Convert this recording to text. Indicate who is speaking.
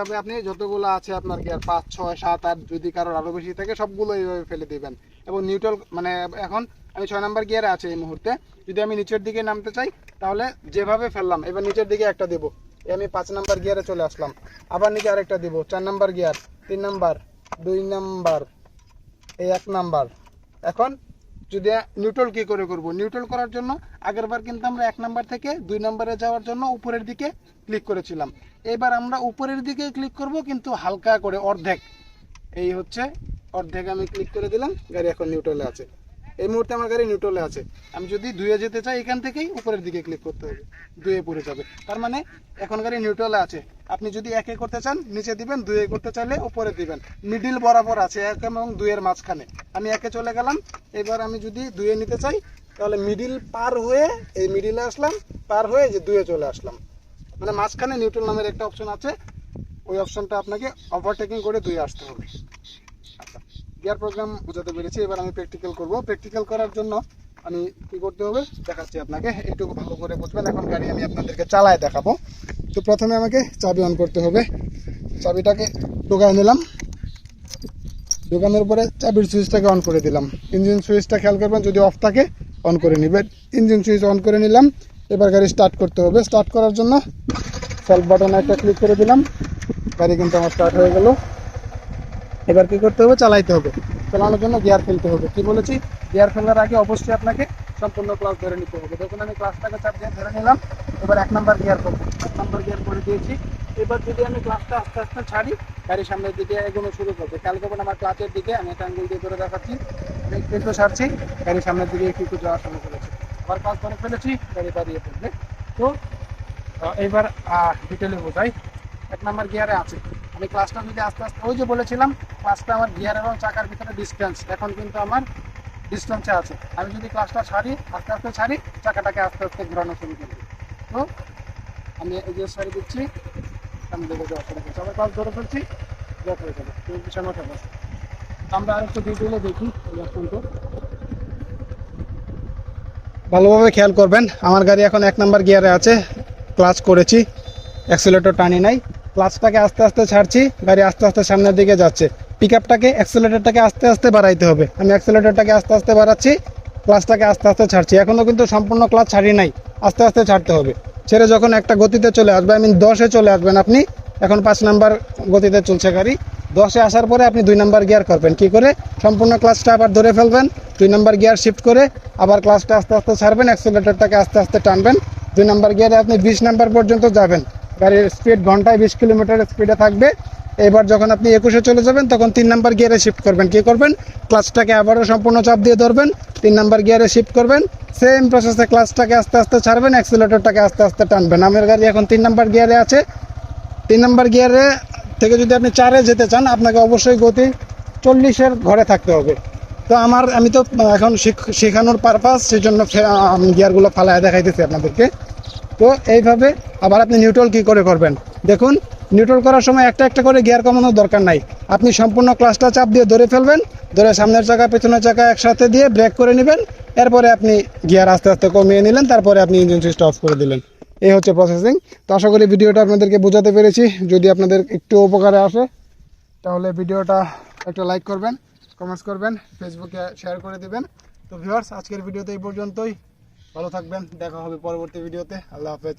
Speaker 1: তবে আপনি যতগুলো আছে আপনার গিয়ার পাঁচ, ছয়, সাত, আট যদি কারোর আরও বেশি থাকে, সবগুলো এইভাবে ফেলে দিবেন। এবং নিউট্রাল মানে এখন আমি ছয় নাম্বার গিয়ারে আছে এই মুহূর্তে। যদি আমি নিচের দিকে নামতে চাই, তাহলে যেভাবে ফেললাম, এবার নিচের দিকে একটা দেবো। আমি পাঁচ নাম্বার গিয়ারে চলে আসলাম। আবার নিচে আরেকটা দিব, চার নাম্বার গিয়ার তিন নাম্বার, দুই নাম্বার, এই এক নাম্বার। এখন যদি নিউট্রাল কি করে করব? নিউট্রাল করার জন্য আগেরবার কিন্তু আমরা এক নাম্বার থেকে দুই নাম্বারে যাওয়ার জন্য উপরের দিকে ক্লিক করেছিলাম। এবার আমরা উপরের দিকে ক্লিক করব, কিন্তু হালকা করে অর্ধেক। এই হচ্ছে অর্ধেক আমি ক্লিক করে দিলাম, গাড়ি এখন নিউট্রালে আছে। এই মুহূর্তে আমার গাড়ি নিউট্রালে আছে। আমি যদি দুয়ে যেতে চাই, এখান থেকেই উপরের দিকে ক্লিক করতে হবে। দুয়ে পড়ে যাবে। তার মানে এখন গাড়ি নিউট্রালে আছে। আপনি যদি একে করতে চান, নিচে দিবেন, দুয়ে করতে চাইলে উপরে দিবেন। মিডিল বরাবর আছে, এক এবং দুয়ের মাঝখানে। আমি একে চলে গেলাম। এবার আমি যদি দুয়ে নিতে চাই, তাহলে মিডিল পার হয়ে এই মিডিলে আসলাম, পার হয়ে যে দুয়ে চলে আসলাম। মানে মাঝখানে নিউট্রাল নামের একটা অপশন আছে। ওই অপশনটা আপনাকে ওভারটেকিং করে দুয়ে আসতে হবে। গিয়ার প্রোগ্রাম বোঝাতে পেরেছি। এবার আমি প্র্যাকটিক্যাল করব। প্র্যাকটিক্যাল করার জন্য আমি কি করতে হবে? দেখাচ্ছি আপনাকে। একটু ভালো করে বুঝবেন। এখন গাড়ি আমি আপনাদেরকে চালায় দেখাবো। তো প্রথমে আমাকে চাবি অন করতে হবে। চাবিটাকে ঢোকায় নিলাম। ঢোকানোর পরে চাবির সুইচটাকে অন করে দিলাম। ইঞ্জিন সুইচটা খেয়াল করবেন, যদি অফ থাকে অন করে নিবেন। ইঞ্জিন সুইচ অন করে নিলাম। এবার গাড়ি স্টার্ট করতে হবে। স্টার্ট করার জন্য সেলফ বাটনে একটা ক্লিক করে দিলাম। গাড়ি কিন্তু আমার স্টার্ট হয়ে গেল। এবার কি করতে হবে? চালাইতে হবে। চালানোর জন্য গিয়ার ফেলতে হবে। কি বলেছি? গিয়ার ফেলার আগে অবশ্যই আপনাকে সম্পূর্ণ ক্লাস ধরে নিতে হবে। দেখুন, আমি ক্লাসটাকে চাপ দিয়ে ধরে নিলাম। এবার এক নাম্বার গিয়ার করব এক নাম্বার গিয়ার করে দিয়েছি। এবার যদি আমি ক্লাসটা আস্তে আস্তে ছাড়ি, গাড়ির সামনের দিকে এগোনো শুরু করবে খেয়াল করবেন, আমার ক্লাচের দিকে আমি একটা আঙ্গুল দিয়ে ধরে দেখাচ্ছি। একটু ছাড়ছি, গাড়ির সামনের দিকে একটু একটু যাওয়া শুরু করেছে আবার ক্লাস ধরে ফেলেছি, গাড়ি দাঁড়িয়ে পড়বে তো এইবার ডিটেলে বোঝাই। এক নাম্বার গিয়ারে আছে। আমি ক্লাসটা যদি আস্তে আস্তে ওই যে বলেছিলাম ক্লাসটা আমার গিয়ার এবং চাকার ভিতরে ডিস্টেন্স এখন কিন্তু আমার ডিস্টেন্সে আছে। আমি যদি ক্লাসটা ছাড়ি, আস্তে আস্তে ছাড়ি, চাকাটাকে আস্তে আস্তে ঘোরানো শুরু করব তো আমি এই যে সারি দিচ্ছি। আমি দেখে যাওয়া শুরু করছি আবার ক্লাস ধরে ফেলছি আমরা আরেকটু ডিটেলে দেখি ভালোভাবে খেয়াল করবেন। আমার গাড়ি এখন এক নাম্বার গিয়ারে আছে। ক্লাচ করেছি। অ্যাক্সিলেটর টানি নাই। ক্লাচটাকে আস্তে আস্তে ছাড়ছি, গাড়ি আস্তে আস্তে সামনের দিকে যাচ্ছে। পিক আপটাকে অ্যাক্সিলেটরটাকে আস্তে আস্তে বাড়াইতে হবে। আমি অ্যাক্সিলেটরটাকে আস্তে আস্তে বাড়াচ্ছি, ক্লাচটাকে আস্তে আস্তে ছাড়ছি। এখনও কিন্তু সম্পূর্ণ ক্লাচ ছাড়ি নাই, আস্তে আস্তে ছাড়তে হবে। ছেড়ে যখন একটা গতিতে চলে আসবে আই মিন দশে চলে আসবেন আপনি, এখন পাঁচ নাম্বার গতিতে চলছে গাড়ি। দশে আসার পরে আপনি দুই নাম্বার গিয়ার করবেন। কি করে? সম্পূর্ণ ক্লাচটা আবার ধরে ফেলবেন, দুই নাম্বার গিয়ার শিফট করে আবার ক্লাচটা আস্তে আস্তে ছাড়বেন অ্যাক্সিলেটরটাকে আস্তে আস্তে টানবেন। দুই নাম্বার গিয়ারে আপনি বিশ নাম্বার পর্যন্ত যাবেন। গাড়ির স্পিড ঘন্টায় বিশ কিলোমিটার স্পিডে থাকবে। এবার যখন আপনি একুশে চলে যাবেন, তখন তিন নাম্বার গিয়ারে শিফট করবেন। কি করবেন? ক্লাসটাকে আবারও সম্পূর্ণ চাপ দিয়ে ধরবেন। তিন নাম্বার গিয়ারে শিফট করবেন। সেম প্রসেসে ক্লাসটাকে আস্তে আস্তে ছাড়বেন অ্যাক্সিলেটরটাকে আস্তে আস্তে টানবেন। আমার গাড়ি এখন তিন নাম্বার গিয়ারে আছে। তিন নাম্বার গিয়ারে থেকে যদি আপনি চারে যেতে চান, আপনাকে অবশ্যই গতি চল্লিশের ঘরে থাকতে হবে। তো আমার, আমি তো এখন শিখ- শেখানোর পারপাস সেই জন্য গিয়ারগুলো ফালায় দেখাইতেছি আপনাদেরকে। তো এইভাবে আবার আপনি নিউট্রাল কি করে করবেন? দেখুন নিউট্রাল করার সময় একটা একটা করে গিয়ার কমানোর দরকার নাই। আপনি সম্পূর্ণ ক্লাসটা চাপ দিয়ে ধরে ফেলবেন, ধরে সামনের চাকা, পেছনের চাকা একসাথে দিয়ে ব্রেক করে নেবেন, এরপরে আপনি গিয়ার আস্তে আস্তে কমিয়ে নিলেন, তারপরে আপনি ইঞ্জিন সুইচটা অফ করে দিলেন। এই হচ্ছে প্রসেসিং তো আশা করি ভিডিওটা আপনাদেরকে বোঝাতে পেরেছি। যদি আপনাদের একটু উপকারে আসে, তাহলে ভিডিওটা একটা লাইক করবেন কমেন্টস করবেন ফেসবুকে শেয়ার করে দিবেন। তো ভিউয়ার্স আজকের ভিডিওতে এই পর্যন্তই। ভালো থাকবেন দেখা হবে পরবর্তী ভিডিওতে। আল্লাহ হাফেজ।